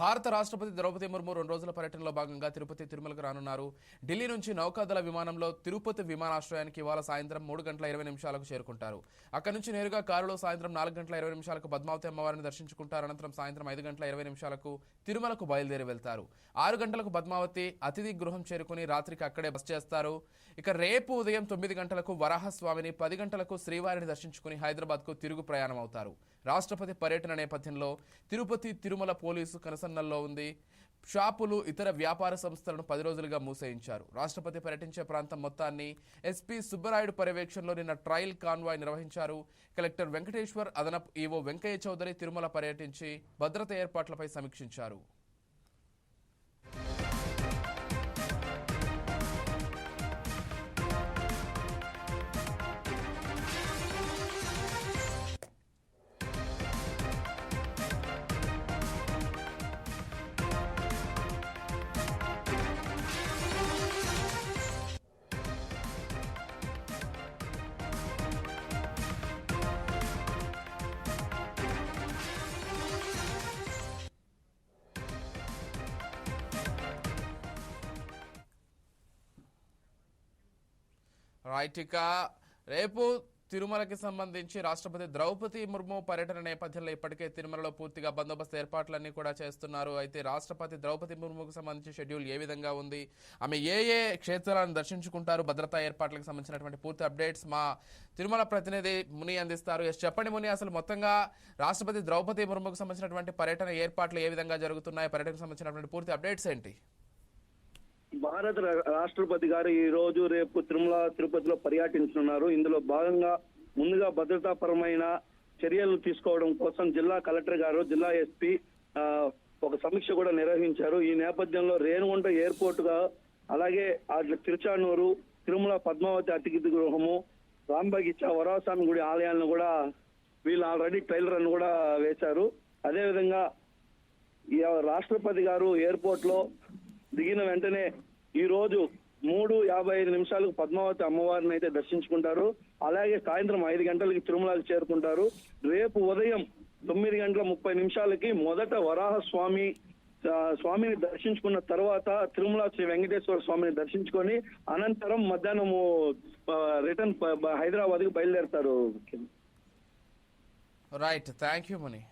భారత రాష్ట్రపతి ద్రౌపది ముర్ము రెండు రోజుల పర్యటనలో భాగంగా తిరుపతి తిరుమలకు రానున్నారు. ఢిల్లీ నుంచి నౌకాదళ విమానంలో తిరుపతి విమానాశ్రయానికి ఇవాళ సాయంత్రం మూడు గంటల ఇరవై నిమిషాలకు చేరుకుంటారు. అక్కడి నుంచి నేరుగా కారులో సాయంత్రం నాలుగు గంటల ఇరవై నిమిషాలకు పద్మావతి అమ్మవారిని దర్శించుకుంటారు. అనంతరం సాయంత్రం ఐదు గంటల ఇరవై నిమిషాలకు తిరుమలకు బయలుదేరి వెళ్తారు. ఆరు గంటలకు పద్మావతి అతిథి గృహం చేరుకుని రాత్రికి అక్కడే బస చేస్తారు. ఇక రేపు ఉదయం తొమ్మిది గంటలకు వరాహస్వామిని పది గంటలకు శ్రీవారిని దర్శించుకుని హైదరాబాద్కు తిరుగు ప్రయాణం అవుతారు రాష్ట్రపతి పర్యటన నేపథ్యంలో తిరుపతి తిరుమల పోలీసు కనసన్నల్లో ఉంది. షాపులు ఇతర వ్యాపార సంస్థలను పది రోజులుగా మూసేయించారు. రాష్ట్రపతి పర్యటించే ప్రాంతం మొత్తాన్ని ఎస్పీ సుబ్బరాయుడు పర్యవేక్షణలో నిన్న ట్రయల్ కాన్వాయ్ నిర్వహించారు. కలెక్టర్ వెంకటేశ్వర్ అదనపు ఈవో వెంకయ్య చౌదరి తిరుమల పర్యటించి భద్రత ఏర్పాట్లపై సమీక్షించారు. రైట్ ఇక రేపు తిరుమలకి సంబంధించి రాష్ట్రపతి ద్రౌపది ముర్ము పర్యటన నేపథ్యంలో ఇప్పటికే తిరుమలలో పూర్తిగా బందోబస్తు ఏర్పాట్లన్నీ కూడా చేస్తున్నారు. అయితే రాష్ట్రపతి ద్రౌపది ముర్ముకు సంబంధించి షెడ్యూల్ ఏ విధంగా ఉంది? ఆమె ఏ ఏ క్షేత్రాలను దర్శించుకుంటారు? భద్రతా ఏర్పాట్లకు సంబంధించినటువంటి పూర్తి అప్డేట్స్ మా తిరుమల ప్రతినిధి ముని అందిస్తారు. ఎస్ చెప్పండి ముని అసలు మొత్తంగా రాష్ట్రపతి ద్రౌపది ముర్ముకు సంబంధించినటువంటి పర్యటన ఏర్పాట్లు ఏ విధంగా జరుగుతున్నాయి? పర్యటనకు సంబంధించినటువంటి పూర్తి అప్డేట్స్ ఏంటి? భారత రాష్ట్రపతి గారు ఈ రోజు రేపు తిరుమల తిరుపతిలో పర్యటించనున్నారు. ఇందులో భాగంగా ముందుగా భద్రతాపరమైన చర్యలు తీసుకోవడం కోసం జిల్లా కలెక్టర్ గారు జిల్లా ఎస్పీ ఒక సమీక్ష కూడా నిర్వహించారు. ఈ నేపథ్యంలో రేణుగుంట ఎయిర్పోర్ట్గా అలాగే అట్లా తిరుచానూరు తిరుమల పద్మావతి అతిథి గృహము రాంబగిచ్చ వరాస్వామి గుడి ఆలయాలను కూడా వీళ్ళు ఆల్రెడీ ట్రైలర్ అని కూడా వేశారు. అదేవిధంగా ఈ రాష్ట్రపతి గారు ఎయిర్పోర్ట్లో దిగిన వెంటనే ఈ రోజు మూడు యాభై ఐదు నిమిషాలకు పద్మావతి అమ్మవారిని అయితే దర్శించుకుంటారు. అలాగే సాయంత్రం ఐదు గంటలకి తిరుమలకి చేరుకుంటారు. రేపు ఉదయం తొమ్మిది గంటల ముప్పై నిమిషాలకి మొదట వరాహ స్వామి స్వామిని దర్శించుకున్న తర్వాత తిరుమల శ్రీ వెంకటేశ్వర స్వామిని దర్శించుకొని అనంతరం మధ్యాహ్నము రిటర్న్ హైదరాబాద్కి బయలుదేరతారు. Right thank you Mani